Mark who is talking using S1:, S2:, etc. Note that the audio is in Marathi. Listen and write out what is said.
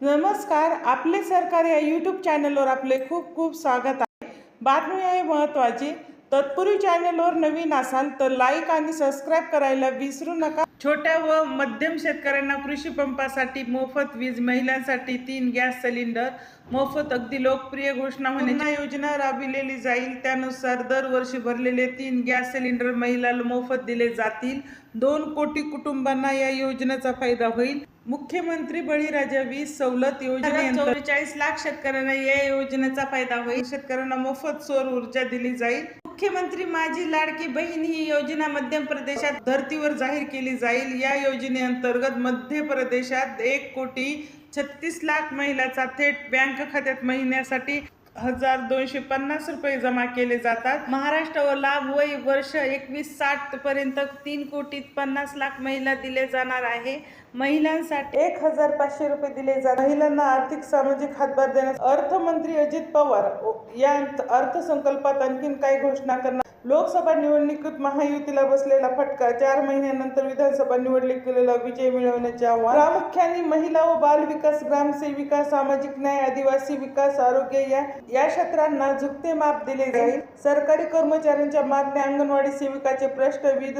S1: नमस्कार आपले सरकार या यूट्यूब चॅनलवर आपले खूप खूप स्वागत आहे. बातमी आहे महत्त्वाची तत्पूर्वी चॅनलवर नवीन असाल तर लाईक आणि सबस्क्राईब करायला विसरू नका. छोट्या व मध्यम शेतकऱ्यांना कृषी पंपासाठी मोफत वीज महिलांसाठी तीन गॅस सिलेंडर मोफत अगदी लोकप्रिय घोषणा होण्याची योजना राबविलेली जाईल. त्यानुसार दरवर्षी भरलेले तीन गॅस सिलेंडर महिलांना मोफत दिले जातील. दोन कोटी कुटुंबांना या योजनेचा फायदा होईल. मुख्यमंत्री बळीराजा वीज सवलत योजने चौवेचाळीस लाख शेतकऱ्यांना या योजनेचा फायदा होईल. शेतकऱ्यांना मोफत सौर ऊर्जा दिली जाईल. मुख्यमंत्री माझी लाडकी बहीण ही योजना मध्य प्रदेशात धर्तीवर जाहीर केली जाईल. या योजनेअंतर्गत मध्य प्रदेशात एक कोटी छत्तीस लाख महिलाचा थेट बँक खात्यात महिन्यासाठी हजार दोनशे पन्नास रुपये जमा केले जातात. महाराष्ट्रावर लाभ वय वर्ष एकवीस साठ पर्यंत तीन कोटी पन्नास लाख महिला दिले जाणार आहे. महिलांसाठी एक हजार पाचशे रुपये दिले जातात महिलांना आर्थिक सामाजिक हातभार देण्यास अर्थमंत्री अजित पवार या अर्थसंकल्पात आणखीन काही घोषणा करणार लोकसभा निवडणुकीत महायुतीला बसलेला फटका चार महिन्यानंतर विधानसभा निवडणुकीला विजय मिळवण्याचे आव्हान. प्रामुख्याने महिला व बाल विकास ग्रामसेविका सामाजिक न्याय आदिवासी विकास आरोग्य या या क्षेत्रांना झुकते माप दिले जाईल. सरकारी कर्मचाऱ्यांच्या मागण्या अंगणवाडी सेविकाचे प्रश्न विविध